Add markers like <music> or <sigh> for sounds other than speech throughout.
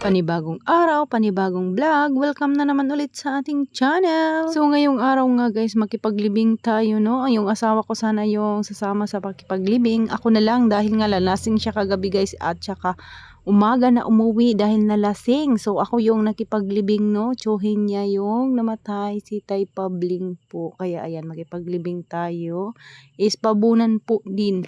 Panibagong araw, panibagong vlog. Welcome na naman ulit sa ating channel. So ngayong araw nga guys, makipaglibing tayo no. Yung asawa ko sana yung sasama sa pakipaglibing. Ako na lang dahil nga lalasing siya kagabi guys at saka umaga na umuwi dahil nalasing. So ako yung nakipaglibing no. Tsuhin niya yung namatay si Tay Pabling po. Kaya ayan, makipaglibing tayo. Is pabunan po din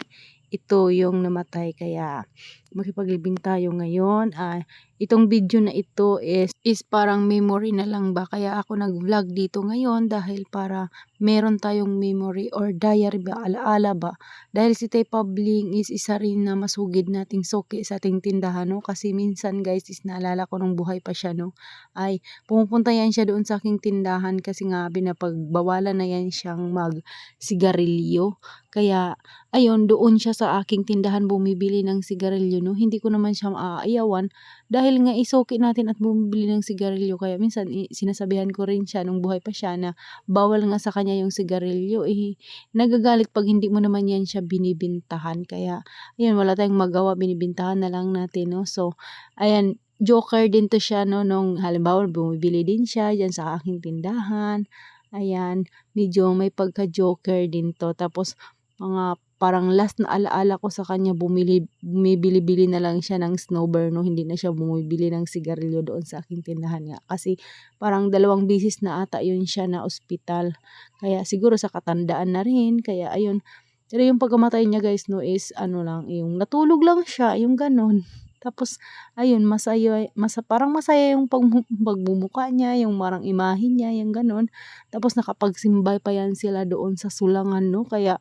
ito yung namatay kaya makipaglibing tayo ngayon. Ah, itong video na ito is, is parang memory na lang ba? Kaya ako nag-vlog dito ngayon dahil para meron tayong memory or diary ba alaala ba? Dahil si Tay Pabling is isa rin na masugid nating soki sa ating tindahan no? Kasi minsan guys is naalala ko nung buhay pa siya no? Ay pumupunta yan siya doon sa aking tindahan kasi nga binapagbawalan na yan siyang mag sigarilyo kaya ayun doon siya sa aking tindahan bumibili ng sigarilyo no, hindi ko naman siya maaayawan dahil nga isuki natin at bumibili ng sigarilyo. Kaya minsan sinasabihan ko rin siya nung buhay pa siya na bawal nga sa kanya yung sigarilyo. Eh nagagalit pag hindi mo naman yan siya binibintahan. Kaya ayun wala tayong magawa. Binibintahan na lang natin no? So ayan joker din to siya no? Nung halimbawa bumibili din siya diyan sa aking tindahan. Ayan medyo may pagka joker din to. Tapos mga parang last na alaala ko sa kanya bumili bumibili-bili na lang siya ng snowbird no? Hindi na siya bumibili ng sigarilyo doon sa aking tindahan nga. Kasi parang dalawang bisis na ata yun siya na ospital. Kaya siguro sa katandaan na rin. Kaya ayun. Pero yung pagkamatay niya guys no is ano lang yung natulog lang siya yung ganon <laughs> tapos ayun masaya masa parang masaya yung pag, <laughs> pagbumuka niya yung marang imahin niya yung ganon tapos nakapagsimbay pa yan sila doon sa sulangan no? Kaya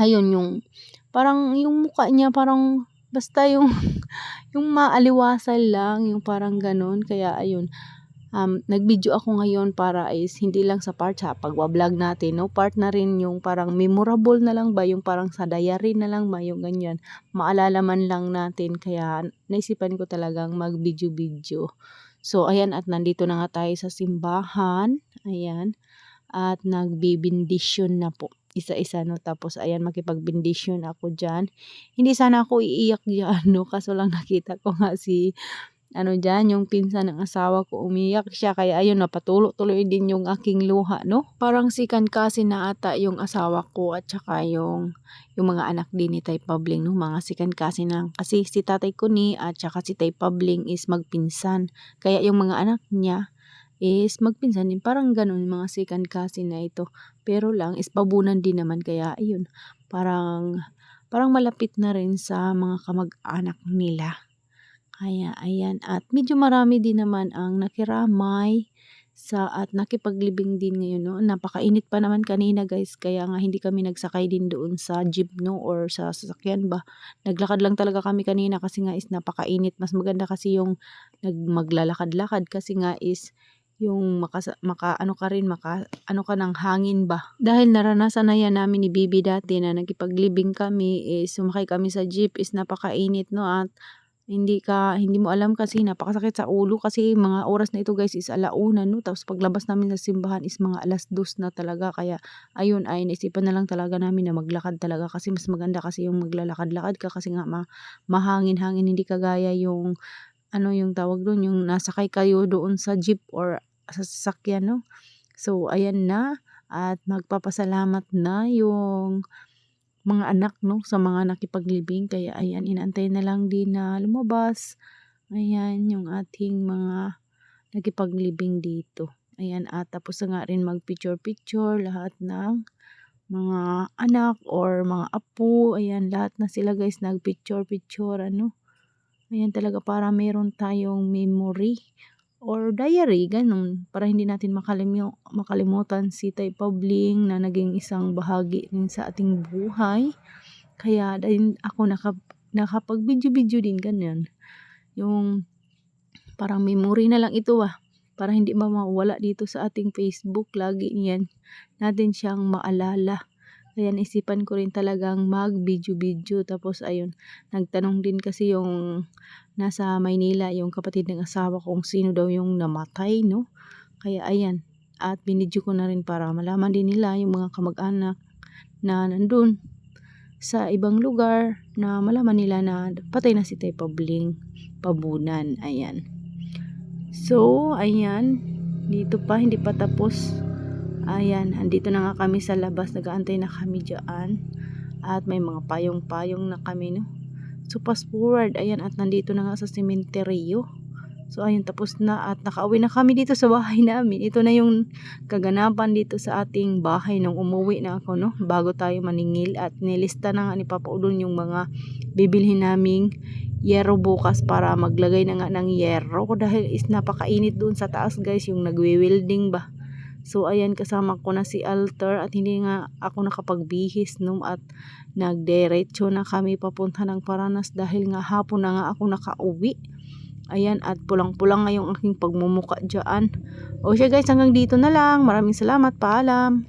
ayun yung parang yung mukha niya parang basta yung <laughs> yung maaliwasan lang yung parang ganun kaya ayun um, nag-video ako ngayon para is hindi lang sa part sa pagwa-vlog natin, no? Part na rin yung parang memorable na lang ba, yung parang sa diary na lang ba, yung ganyan. Maalala man lang natin, kaya naisipan ko talagang mag-video-video. So, ayan, at nandito na nga tayo sa simbahan. Ayan. At nagbibindisyon na po isa-isa no? Tapos ayan makipagbendisyon ako diyan hindi sana ako iiyak diyan no? Kaso lang nakita ko nga si ano diyan yung pinsan ng asawa ko umiyak siya. Kaya ayun napatulo-tuloy din yung aking luha no? Parang sikan kasi na ata yung asawa ko at saka yung yung mga anak din ni Tay Pabling no? Mga sikan kasi na. Kasi si tatay ko ni at saka si Tay Pabling is magpinsan. Kaya yung mga anak niya is magpinsan din. Parang ganun mga second cousin na ito. Pero lang is pabunan din naman kaya ayun. Parang parang malapit na rin sa mga kamag-anak nila. Kaya ayan at medyo marami din naman ang nakiramay sa at nakipaglibing din ngayon no. Napakainit pa naman kanina guys kaya nga hindi kami nagsakay din doon sa jeep no or sa sasakyan ba. Naglakad lang talaga kami kanina kasi nga is napakainit. Mas maganda kasi yung nagmaglalakad-lakad kasi nga is yung makasa, maka ano ka rin maka ano ka ng hangin ba? Dahil naranasan na yan namin ni Bibi dati na nagkipaglibing kami is sumakay kami sa jeep is napakainit no? At hindi ka hindi mo alam kasi napakasakit sa ulo kasi mga oras na ito guys is alauna no? Tapos paglabas namin sa simbahan is mga alas dos na talaga. Kaya ayun ay naisipan na lang talaga namin na maglakad talaga kasi mas maganda kasi yung maglalakad-lakad ka kasi nga ma, mahangin-hangin. Hindi kagaya yung ano yung tawag doon yung nasakay kayo doon sa jeep or sa sasakyan no. So ayan na at magpapasalamat na yung mga anak no sa mga nakipaglibing kaya ayan inaantay na lang din na lumabas. Ayan yung ating mga nakipaglibing dito. Ayan at tapos na nga rin mag picture picture lahat ng mga anak or mga apo. Ayan lahat na sila guys nag picture picture ano. Ayan talaga para meron tayong memory or diary, ganun. Para hindi natin makalimu makalimutan si Tay Pabling na naging isang bahagi rin sa ating buhay. Kaya din ako nakap nakapag-video-video din ganyan. Yung parang memory na lang ito ah. Para hindi mawala dito sa ating Facebook. Lagi niyan natin siyang maalala. Kaya naisipan ko rin talagang mag-video-video. Tapos ayun, nagtanong din kasi yung nasa Maynila yung kapatid ng asawa kung sino daw yung namatay, no? Kaya ayan, at binidyo ko na rin para malaman din nila yung mga kamag-anak na nandun sa ibang lugar na malaman nila na patay na si Tay Pabling Pabunan. Ayan. So, ayan. Dito pa, hindi pa tapos. Ayan, andito na nga kami sa labas. Nagaantay na kami dyan. At may mga payong-payong na kami, no? So, fast forward. Ayan, at nandito na nga sa sementeryo. So, ayun, tapos na. At nakauwi na kami dito sa bahay <laughs> namin. Ito na yung kaganapan dito sa ating bahay nung umuwi na ako, no? Bago tayo maningil. At nilista na nga ni Papa Udon yung mga bibilhin naming yero bukas para maglagay na nga ng yero dahil is napakainit doon sa taas guys yung nagwe-welding ba so ayan kasama ko na si Alter at hindi nga ako nakapagbihis no at nagdiretso na kami papunta ng Paranas dahil nga hapon na nga ako nakauwi. Ayan at pulang-pulang nga yung aking pagmumuka dyan. O siya guys hanggang dito na lang. Maraming salamat. Paalam